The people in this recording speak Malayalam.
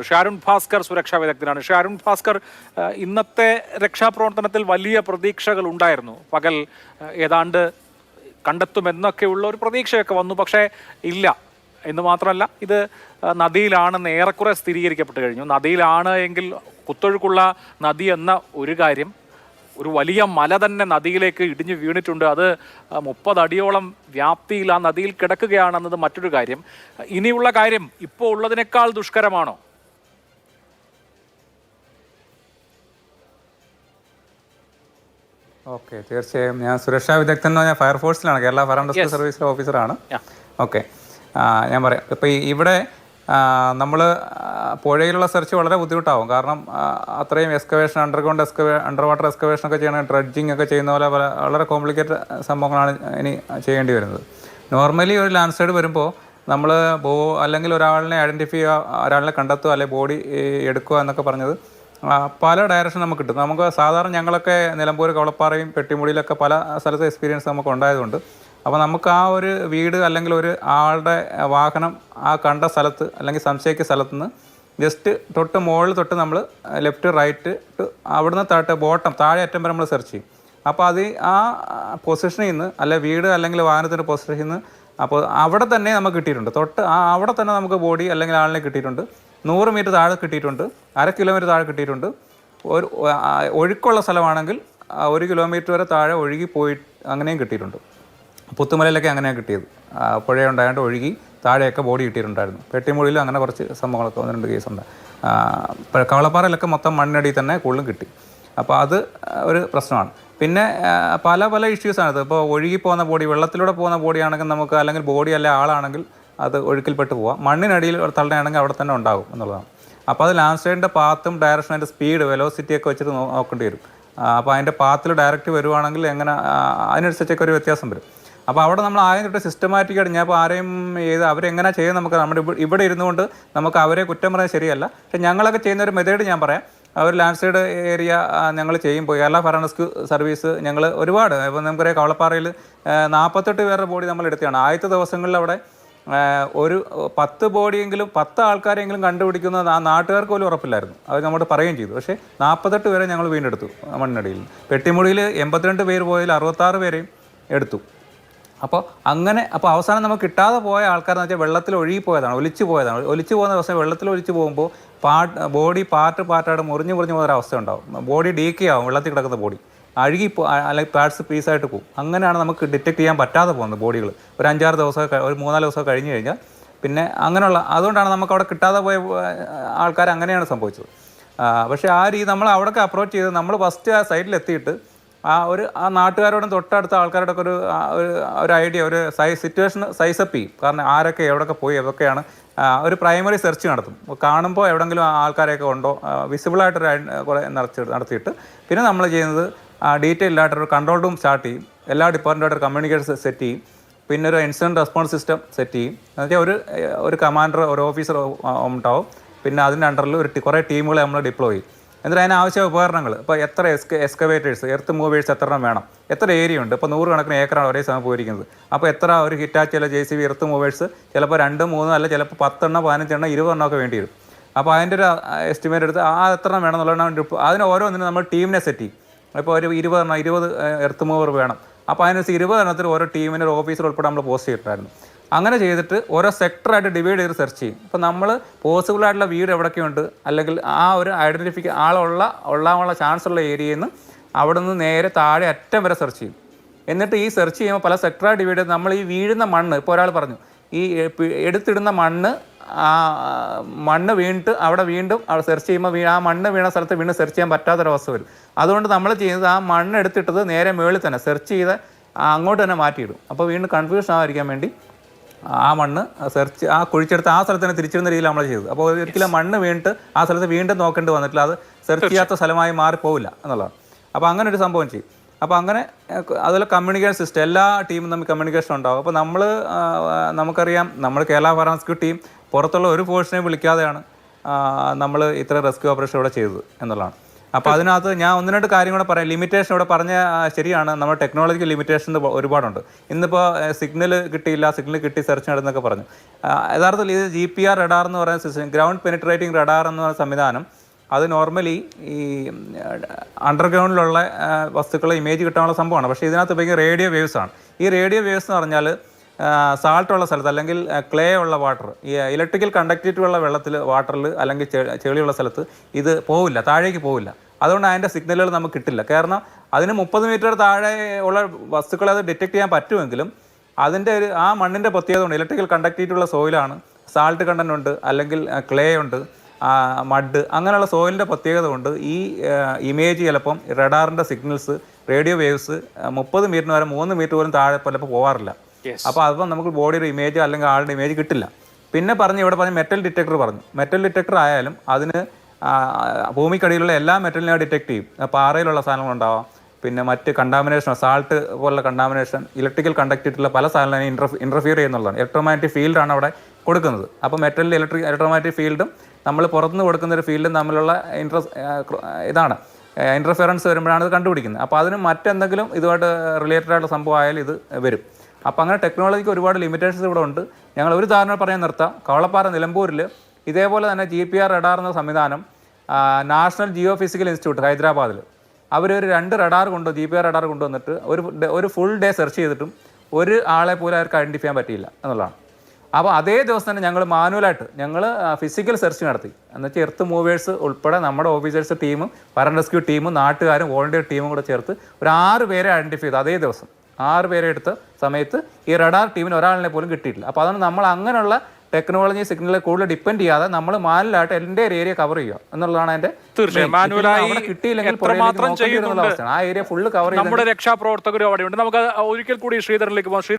ഷാരുൺ ഭാസ്കർ സുരക്ഷാ വിദഗ്ധനാണ്. ഷാരുൺ ഭാസ്കർ ഇന്നത്തെ രക്ഷാപ്രവർത്തനത്തിൽ വലിയ പ്രതീക്ഷകൾ ഉണ്ടായിരുന്നു. പകൽ ഏതാണ്ട് കണ്ടെത്തുമെന്നൊക്കെയുള്ള ഒരു പ്രതീക്ഷയൊക്കെ വന്നു. പക്ഷേ ഇല്ല. എന്ന് മാത്രമല്ല ഇത് നദിയിലാണെന്ന് ഏറെക്കുറെ സ്ഥിരീകരിക്കപ്പെട്ട് കഴിഞ്ഞു. നദിയിലാണ് എങ്കിൽ കുത്തൊഴുക്കുള്ള നദി എന്ന ഒരു കാര്യം ഒരു വലിയ മല തന്നെ നദിയിലേക്ക് ഇടിഞ്ഞു വീണിട്ടുണ്ട്. അത് മുപ്പത് അടിയോളം വ്യാപ്തിയിൽ ആ നദിയിൽ കിടക്കുകയാണെന്നത് മറ്റൊരു കാര്യം. ഇനിയുള്ള കാര്യം ഇപ്പോൾ ഉള്ളതിനേക്കാൾ ദുഷ്കരമാണോ? ഓക്കെ തീർച്ചയായും. ഞാൻ സുരക്ഷാ വിദഗ്ധൻ എന്ന് പറഞ്ഞാൽ ഫയർഫോഴ്സിലാണ്. കേരള ഫയർ ആൻഡ് റെസ്ക്യൂ സർവീസിലെ ഓഫീസറാണ്. ഓക്കെ. ഞാൻ പറയാം. ഇപ്പോൾ ഇവിടെ നമ്മൾ പുഴയിലുള്ള സെർച്ച് വളരെ ബുദ്ധിമുട്ടാവും. കാരണം അത്രയും excavation underground എക്സ്കവേ under water excavation ഒക്കെ ചെയ്യണം ഡ്രഡ്ജിങ് ഒക്കെ ചെയ്യുന്ന പോലെ പല വളരെ കോംപ്ലിക്കേറ്റഡ് സംഭവങ്ങളാണ് ഇനി ചെയ്യേണ്ടി വരുന്നത്. നോർമലി ഒരു ലാൻഡ് സൈഡ് വരുമ്പോൾ നമ്മൾ ബോ അല്ലെങ്കിൽ ഒരാളിനെ ഐഡന്റിഫൈ ചെയ്യുക ഒരാളിനെ കണ്ടെത്തുക അല്ലെങ്കിൽ ബോഡി എടുക്കുക എന്നൊക്കെ പറഞ്ഞത് പല ഡയറക്ഷൻ നമുക്ക് കിട്ടും. നമുക്ക് സാധാരണ ഞങ്ങളൊക്കെ നിലമ്പൂർ കവളപ്പാറയും പെട്ടിമുടിയിലൊക്കെ പല സ്ഥലത്തെ എക്സ്പീരിയൻസ് നമുക്ക് ഉണ്ടായതുകൊണ്ട്. അപ്പോൾ നമുക്ക് ആ ഒരു വീട് അല്ലെങ്കിൽ ഒരു ആളുടെ വാഹനം ആ കണ്ട സ്ഥലത്ത് അല്ലെങ്കിൽ സംശയിക്കുന്ന സ്ഥലത്ത് നിന്ന് ജസ്റ്റ് തൊട്ട് മുകളിൽ തൊട്ട് നമ്മൾ ലെഫ്റ്റ് റൈറ്റ് അവിടുന്ന് താഴെ ബോട്ടം താഴെ അറ്റം വരെ നമ്മൾ സെർച്ച് ചെയ്യും. അപ്പോൾ അത് ആ പൊസിഷനിൽ നിന്ന് അല്ലെ വീട് അല്ലെങ്കിൽ വാഹനത്തിന്റെ പൊസിഷനിൽ നിന്ന് അപ്പോൾ അവിടെ തന്നെ നമുക്ക് കിട്ടിയിട്ടുണ്ട്. തൊട്ട് ആ അവിടെ തന്നെ നമുക്ക് ബോഡി അല്ലെങ്കിൽ ആളിനെ കിട്ടിയിട്ടുണ്ട്. നൂറ് മീറ്റർ താഴെ കിട്ടിയിട്ടുണ്ട് അര കിലോമീറ്റർ താഴെ കിട്ടിയിട്ടുണ്ട്. ഒരു ഒഴുക്കുള്ള സ്ഥലമാണെങ്കിൽ ഒരു കിലോമീറ്റർ വരെ താഴെ ഒഴുകി പോയി അങ്ങനെയും കിട്ടിയിട്ടുണ്ട്. പുത്തുമലയിലൊക്കെ അങ്ങനെയാണ് കിട്ടിയത്. പുഴയുണ്ടായതുകൊണ്ട് ഒഴുകി താഴെയൊക്കെ ബോഡി കിട്ടിയിട്ടുണ്ടായിരുന്നു. പെട്ടിമുഴിയിലും അങ്ങനെ കുറച്ച് സംഭവങ്ങളൊക്കെ വന്നിട്ടുണ്ട് കേസ് ഉണ്ട്. കവളപ്പാറയിലൊക്കെ മൊത്തം മണ്ണിനടി തന്നെ കൂടുതലും കിട്ടി. അപ്പോൾ അത് ഒരു പ്രശ്നമാണ്. പിന്നെ പല പല ഇഷ്യൂസാണ് ഇത് ഇപ്പോൾ ഒഴുകി പോകുന്ന ബോഡി വെള്ളത്തിലൂടെ പോകുന്ന ബോഡിയാണെങ്കിൽ നമുക്ക് അല്ലെങ്കിൽ ബോഡി അല്ലെ ആളാണെങ്കിൽ അത് ഒഴുക്കിൽപ്പെട്ട് പോവാം. മണ്ണിനടിയിൽ തള്ളയാണെങ്കിൽ അവിടെ തന്നെ ഉണ്ടാകും എന്നുള്ളതാണ്. അപ്പോൾ അത് ലാൻഡ് സ്ലൈഡിന്റെ പാത്തും ഡയറക്ഷൻ അതിന്റെ സ്പീഡ് വെലോസിറ്റി ഒക്കെ വെച്ചിട്ട് നോക്കേണ്ടി വരും. അപ്പോൾ അതിന്റെ പാത്തിൽ ഡയറക്റ്റ് വരുവാണെങ്കിൽ എങ്ങനെ അതിനനുസരിച്ചൊക്കെ ഒരു വ്യത്യാസം വരും. അപ്പോൾ അവിടെ നമ്മൾ ആദ്യം തൊട്ട് സിസ്റ്റമാറ്റിക്കായിട്ട് ഞാൻ ഇപ്പോൾ ആരെയും ചെയ്ത് അവരെങ്ങനെ ചെയ്യുന്നത് നമുക്ക് നമ്മുടെ ഇവിടെ- ഇരുന്നു ഇരുന്നുകൊണ്ട് നമുക്ക് അവരെ കുറ്റം പറയാൻ ശരിയല്ല. പക്ഷേ ഞങ്ങളൊക്കെ ചെയ്യുന്ന ഒരു മെത്തേഡ് ഞാൻ പറയാം. അവർ ലാൻഡ് സൈഡ് ഏരിയ ഞങ്ങൾ ചെയ്യുമ്പോൾ കേരള ഫയർ സർവീസ് ഞങ്ങൾ ഒരുപാട്. ഇപ്പോൾ നമുക്കറിയാം കവളപ്പാറയിൽ നാൽപ്പത്തെട്ട് പേരുടെ ബോഡി നമ്മൾ എടുത്തതാണ്. ആദ്യത്തെ ദിവസങ്ങളിൽ അവിടെ ഒരു പത്ത് ബോഡിയെങ്കിലും പത്ത് ആൾക്കാരെങ്കിലും കണ്ടുപിടിക്കുന്നത് ആ നാട്ടുകാർക്ക് പോലും ഉറപ്പില്ലായിരുന്നു. അത് നമ്മോട് പറയുകയും ചെയ്തു. പക്ഷേ നാൽപ്പത്തെട്ട് പേരെ ഞങ്ങൾ വീണ്ടെടുത്തു മണ്ണിനടിയിൽ. പെട്ടിമുടിയിൽ എൺപത്തിരണ്ട് പേര് പോയതിൽ അറുപത്താറ് പേരെയും എടുത്തു. അപ്പോൾ അങ്ങനെ അപ്പോൾ അവസാനം നമുക്ക് കിട്ടാതെ പോയ ആൾക്കാരെന്ന് വെച്ചാൽ വെള്ളത്തിൽ ഒഴുകി പോയതാണ് ഒലിച്ചു പോയതാണ്. ഒലിച്ചു പോകുന്ന ദിവസം വെള്ളത്തിൽ ഒലിച്ചു പോകുമ്പോൾ പാട്ട് ബോഡി പാർട്ട് പാർട്ടായിട്ട് മുറിഞ്ഞു മുറിഞ്ഞു പോകുന്ന ഒരു അവസ്ഥ ഉണ്ടാവും ബോഡി ഡീക്കേ ആവും വെള്ളത്തിൽ കിടക്കുന്ന ബോഡി. അഴുകി അല്ലെങ്കിൽ പാർട്സ് പീസായിട്ട് പോകും. അങ്ങനെയാണ് നമുക്ക് ഡിറ്റക്ട് ചെയ്യാൻ പറ്റാതെ പോകുന്നത് ബോഡികൾ ഒരു അഞ്ചാറ് ദിവസമൊക്കെ ഒരു മൂന്നാൽ ദിവസമൊക്കെ കഴിഞ്ഞ് കഴിഞ്ഞാൽ പിന്നെ അങ്ങനെയുള്ള അതുകൊണ്ടാണ് നമുക്ക് അവിടെ കിട്ടാതെ പോയ ആൾക്കാർ അങ്ങനെയാണ് സംഭവിച്ചത്. പക്ഷേ ആ രീതി നമ്മൾ അവിടെയൊക്കെ അപ്രോച്ച് ചെയ്ത് നമ്മൾ ഫസ്റ്റ് ആ സൈഡിലെത്തിയിട്ട് ആ ഒരു ആ നാട്ടുകാരോടും തൊട്ടടുത്ത ആൾക്കാരോടൊക്കെ ഒരു ഒരു ഒരു ഐഡിയ ഒരു സൈ സിറ്റുവേഷൻ സൈസപ്പ് ചെയ്യും. കാരണം ആരൊക്കെ എവിടെയൊക്കെ പോയി എവിടെയൊക്കെയാണ് ഒരു പ്രൈമറി സെർച്ച് നടത്തും. കാണുമ്പോൾ എവിടെങ്കിലും ആൾക്കാരെയൊക്കെ ഉണ്ടോ വിസിബിളായിട്ടൊരു കുറേ നടത്തി നടത്തിയിട്ട് പിന്നെ നമ്മൾ ചെയ്യുന്നത് ഡീറ്റെയിൽ ആയിട്ടൊരു കൺട്രോൾ റൂം സ്റ്റാർട്ട് ചെയ്യും. എല്ലാ ഡിപ്പാർട്ട്മെന്റായിട്ട് കമ്മ്യൂണിക്കേഷൻ സെറ്റ് ചെയ്യും. പിന്നെ ഒരു ഇൻസിഡന്റ് റെസ്പോൺസ് സിസ്റ്റം സെറ്റ് ചെയ്യും. എന്നുവെച്ചാൽ ഒരു ഒരു കമാൻഡർ ഒരു ഓഫീസർ ഉണ്ടാവും. പിന്നെ അതിന്റെ അണ്ടറിൽ ഒരു കുറേ ടീമുകളെ നമ്മൾ ഡിപ്ലോയ് ചെയ്യും. എന്നിട്ട് അതിന് ആവശ്യ ഉപകരണങ്ങൾ ഇപ്പോൾ എത്ര എസ്ക എക്സ്കവേറ്റേഴ്സ് എർത്ത് മൂവേഴ്സ് എത്ര എണ്ണം വേണം? എത്ര ഏരിയ ഉണ്ട്? ഇപ്പോൾ നൂറുകണക്കിന് ഏക്കറാണ് ഒരേ സമയം പോയിരിക്കുന്നത്. അപ്പോൾ എത്ര ഒരു ഹിറ്റാച്ചി അല്ല J C B earth movers ചിലപ്പോൾ രണ്ട് മൂന്ന് അല്ല ചിലപ്പോൾ പത്തെണ്ണം പതിനഞ്ചെണ്ണം ഇരുപതെണ്ണം ഒക്കെ വേണ്ടി വരും. അപ്പോൾ അതിന്റെ ഒരു എസ്റ്റിമേറ്റ് എടുത്ത് ആ എത്ര എണ്ണം വേണം എന്നുള്ളതാണ് അതിന് ഓരോന്നിനും നമ്മൾ ടീമിനെ സെറ്റ് ചെയ്യും. ഇപ്പോൾ ഒരു ഇരുപതെണ്ണം ഇരുപത് എർത്ത് മൂവർ വേണം. അപ്പോൾ അതിനനുസരിച്ച് ഇരുപതെണ്ണത്തിൽ ഓരോ ടീമിന്റെ ഒരു ഓഫീസർ ഉൾപ്പെടെ നമ്മൾ പോസ്റ്റ് ചെയ്തിട്ടുണ്ടായിരുന്നു അങ്ങനെ ചെയ്തിട്ട് ഓരോ സെക്ടറായിട്ട് ഡിവൈഡ് ചെയ്ത് സെർച്ച് ചെയ്യും. ഇപ്പോൾ നമ്മൾ പോസിബിൾ ആയിട്ടുള്ള വീട് എവിടെയൊക്കെയുണ്ട് അല്ലെങ്കിൽ ആ ഒരു ഐഡന്റിഫിക്ക ആളുള്ള ഉള്ളാനുള്ള ചാൻസ് ഉള്ള ഏരിയയിൽ നിന്ന് അവിടെ നിന്ന് നേരെ താഴെ അറ്റം വരെ സെർച്ച് ചെയ്യും. എന്നിട്ട് ഈ സെർച്ച് ചെയ്യുമ്പോൾ പല സെക്ടറായി ഡിവൈഡ് ചെയ്ത് നമ്മൾ ഈ വീഴുന്ന മണ്ണ് ഇപ്പോൾ ഒരാൾ പറഞ്ഞു ഈ എടുത്തിടുന്ന മണ്ണ് ആ മണ്ണ് വീണിട്ട് അവിടെ വീണ്ടും അവിടെ സെർച്ച് ചെയ്യുമ്പോൾ ആ മണ്ണ് വീണ സ്ഥലത്ത് വീണ്ടും സെർച്ച് ചെയ്യാൻ പറ്റാത്തൊരവസ്ഥ വരും. അതുകൊണ്ട് നമ്മൾ ചെയ്യുന്നത് ആ മണ്ണ് എടുത്തിട്ടത് നേരെ മേളിൽ തന്നെ സെർച്ച് ചെയ്ത് അങ്ങോട്ട് തന്നെ മാറ്റിയിടും. അപ്പോൾ വീണ്ടും കൺഫ്യൂഷൻ ആവാതിരിക്കാൻ വേണ്ടി ആ മണ്ണ് സെർച്ച് ആ കുഴിച്ചെടുത്ത് ആ സ്ഥലത്ത് തന്നെ തിരിച്ചിരുന്ന രീതിയിൽ നമ്മൾ ചെയ്തത്. അപ്പോൾ ഒരിക്കലും മണ്ണ് വീണിട്ട് ആ സ്ഥലത്ത് വീണ്ടും നോക്കേണ്ടി വന്നിട്ടില്ല. അത് സെർച്ച് ചെയ്യാത്ത സ്ഥലമായി മാറിപ്പോവില്ല എന്നുള്ളതാണ്. അപ്പോൾ അങ്ങനെ ഒരു സംഭവം ചെയ്യും. അപ്പോൾ അങ്ങനെ അതുപോലെ കമ്മ്യൂണിക്കേഷൻ സിസ്റ്റം എല്ലാ ടീമും തമ്മിൽ കമ്മ്യൂണിക്കേഷൻ ഉണ്ടാകും അപ്പോൾ നമ്മൾ നമുക്കറിയാം നമ്മൾ കേരള ഫറാൻസ്ക്യൂ ടീം പുറത്തുള്ള ഒരു ഫോഴ്സിനെ വിളിക്കാതെയാണ് നമ്മൾ ഇത്ര റെസ്ക്യൂ ഓപ്പറേഷൻ ഇവിടെ ചെയ്തത് എന്നുള്ളതാണ്. അപ്പോൾ അതിനകത്ത് ഞാൻ ഒന്ന് രണ്ട് കാര്യം കൂടെ പറയാം. ലിമിറ്റേഷൻ ഇവിടെ പറഞ്ഞ ശരിയാണ്. നമ്മുടെ ടെക്നോളജിക്ക് ലിമിറ്റേഷൻ ഒരുപാടുണ്ട്. ഇന്നിപ്പോൾ സിഗ്നൽ കിട്ടിയില്ല സിഗ്നൽ കിട്ടി സെർച്ച് നടന്നൊക്കെ പറഞ്ഞു. യഥാർത്ഥത്തിൽ ഇത് ജി പി ആർ റഡാർ എന്ന് പറയുന്ന സിസ്റ്റം ഗ്രൗണ്ട് പെനിട്രേറ്റിംഗ് റഡാർ എന്ന് പറയുന്ന സംവിധാനം അത് നോർമലി ഈ അണ്ടർഗ്രൗണ്ടിലുള്ള വസ്തുക്കളെ ഇമേജ് കിട്ടാനുള്ള സംഭവമാണ്. പക്ഷേ ഇതിനകത്ത് ഉപയോഗിക്കുന്ന റേഡിയോ വേവ്സ് ആണ്. ഈ റേഡിയോ വേവ്സ് എന്ന് പറഞ്ഞാൽ സാൾട്ട് ഉള്ള സ്ഥലത്ത് അല്ലെങ്കിൽ ക്ലേ ഉള്ള വാട്ടർ ഈ ഇലക്ട്രിക്കൽ കണ്ടക്റ്റിവിറ്റി ഉള്ള വെള്ളത്തിൽ വാട്ടറിൽ അല്ലെങ്കിൽ ചെളിയുള്ള സ്ഥലത്ത് ഇത് പോവില്ല താഴേക്ക് പോവില്ല. അതുകൊണ്ട് അതിന്റെ സിഗ്നലുകൾ നമുക്ക് കിട്ടില്ല. കാരണം അതിന് മുപ്പത് മീറ്റർ താഴെ ഉള്ള വസ്തുക്കളെ അത് ഡിറ്റക്ട് ചെയ്യാൻ പറ്റുമെങ്കിലും അതിന്റെ ഒരു ആ മണ്ണിന്റെ പ്രത്യേകത ഉണ്ട് ഇലക്ട്രിക്കൽ കണ്ടക്റ്റിവിറ്റി ഉള്ള സോയിലാണ് സാൾട്ട് കണ്ടന്റ് ഉണ്ട് അല്ലെങ്കിൽ ക്ലേ ഉണ്ട് മഡ് അങ്ങനെയുള്ള സോയിലിന്റെ പ്രത്യേകത കൊണ്ട് ഈ ഇമേജ് ചിലപ്പം റഡാറിന്റെ സിഗ്നൽസ് റേഡിയോ വേവ്സ് മുപ്പത് മീറ്ററിന് വരെ മൂന്ന് മീറ്റർ പോലും താഴെ ചിലപ്പോൾ പോകാറില്ല. അപ്പോൾ അതിപ്പോൾ നമുക്ക് ബോഡിയുടെ ഇമേജ് അല്ലെങ്കിൽ ആളുടെ ഇമേജ് കിട്ടില്ല. പിന്നെ പറഞ്ഞു ഇവിടെ പറഞ്ഞ് മെറ്റൽ ഡിറ്റക്ടർ പറഞ്ഞു. മെറ്റൽ ഡിറ്റക്ടർ ആയാലും അതിന് ഭൂമിക്കടിയിലുള്ള എല്ലാ മെറ്റലിനെയും ഡിറ്റക്ട് ചെയ്യും. പാറയിലുള്ള സാധനങ്ങളുണ്ടാവാം പിന്നെ മറ്റ് കണ്ടാമിനേഷൻ സാൾട്ട് പോലുള്ള കണ്ടാമിനേഷൻ ഇലക്ട്രിക്കൽ കണ്ടക്റ്റിട്ടുള്ള പല സാധനങ്ങളും ഇൻട്രഫ് ഇന്റർഫിയർ ചെയ്യുന്നുള്ളതാണ്. ഇലക്ട്രോമാഗ്നറ്റിക് ഫീൽഡാണ് അവിടെ കൊടുക്കുന്നത്. അപ്പോൾ മെറ്റലിന്റെ ഇലക്ട്രിക് ഇലക്ട്രോമാഗ്നറ്റിക് ഫീൽഡും നമ്മൾ പുറത്തുനിന്ന് കൊടുക്കുന്ന ഒരു ഫീൽഡും തമ്മിലുള്ള ഇൻട്ര ഇതാണ്. ഇന്റർഫിയറൻസ് വരുമ്പോഴാണ് ഇത് കണ്ടുപിടിക്കുന്നത്. അപ്പോൾ അതിന് മറ്റെന്തെങ്കിലും ഇതുമായിട്ട് റിലേറ്റഡ് ആയിട്ടുള്ള സംഭവം ആയാലും ഇത് വരും. അപ്പോൾ അങ്ങനെ ടെക്നോളജിക്ക് ഒരുപാട് ലിമിറ്റേഷൻസ് ഇവിടെ ഉണ്ട്. ഞങ്ങൾ ഒരു ധാരണ പറയാൻ നിർത്താം. കവളപ്പാറ നിലമ്പൂരിൽ ഇതേപോലെ തന്നെ ജി പി ആർ റഡാർ എന്ന സംവിധാനം നാഷണൽ ജിയോ ഫിസിക്കൽ ഇൻസ്റ്റിറ്റ്യൂട്ട് ഹൈദരാബാദിൽ. അവർ ഒരു രണ്ട് റഡാർ കൊണ്ട് ജി പി ആർ റഡാർ കൊണ്ടുവന്നിട്ട് ഒരു ഒരു ഫുൾ ഡേ സെർച്ച് ചെയ്തിട്ടും ഒരു ആളെ പോലും അവർക്ക് ഐഡന്റിഫൈ ചെയ്യാൻ പറ്റിയില്ല എന്നുള്ളതാണ്. അപ്പോൾ അതേ ദിവസം തന്നെ ഞങ്ങൾ മാനുവലായിട്ട് ഞങ്ങൾ ഫിസിക്കൽ സെർച്ച് നടത്തി. എന്നുവെച്ചാൽ എർത്ത് മൂവേഴ്സ് ഉൾപ്പെടെ നമ്മുടെ ഓഫീസേഴ്സ് ടീമും ഫയർ റെസ്ക്യൂ ടീമും നാട്ടുകാരും വോളണ്ടിയർ ടീമും കൂടെ ചേർത്ത് ഒരു ആറ് പേരെ ഐഡന്റിഫൈ ചെയ്തു അതേ ദിവസം. ആറ് പേരെ എടുത്ത സമയത്ത് ഈ റഡാർ ടീമിന് ഒരാളിനെ പോലും കിട്ടിയിട്ടില്ല. അപ്പോൾ അതുകൊണ്ട് നമ്മൾ അങ്ങനെയുള്ള ടെക്നോളജി സിഗ്നലിൽ കൂടുതൽ ഡിപ്പെൻഡ് ചെയ്യാതെ നമ്മൾ മാനുവലായിട്ട് എന്റെ ഒരു ഏരിയ കവർ ചെയ്യുക എന്നുള്ളതാണ് എന്റെ കിട്ടിയില്ലെങ്കിൽ? ആ ഏരിയ ഫുള്ള് കവർ നമ്മുടെ രക്ഷാപ്രവർത്തകരും അവിടെയുണ്ട്. നമുക്ക് ഒരിക്കൽ കൂടി ശ്രീധരനിലേക്ക് പോകാം.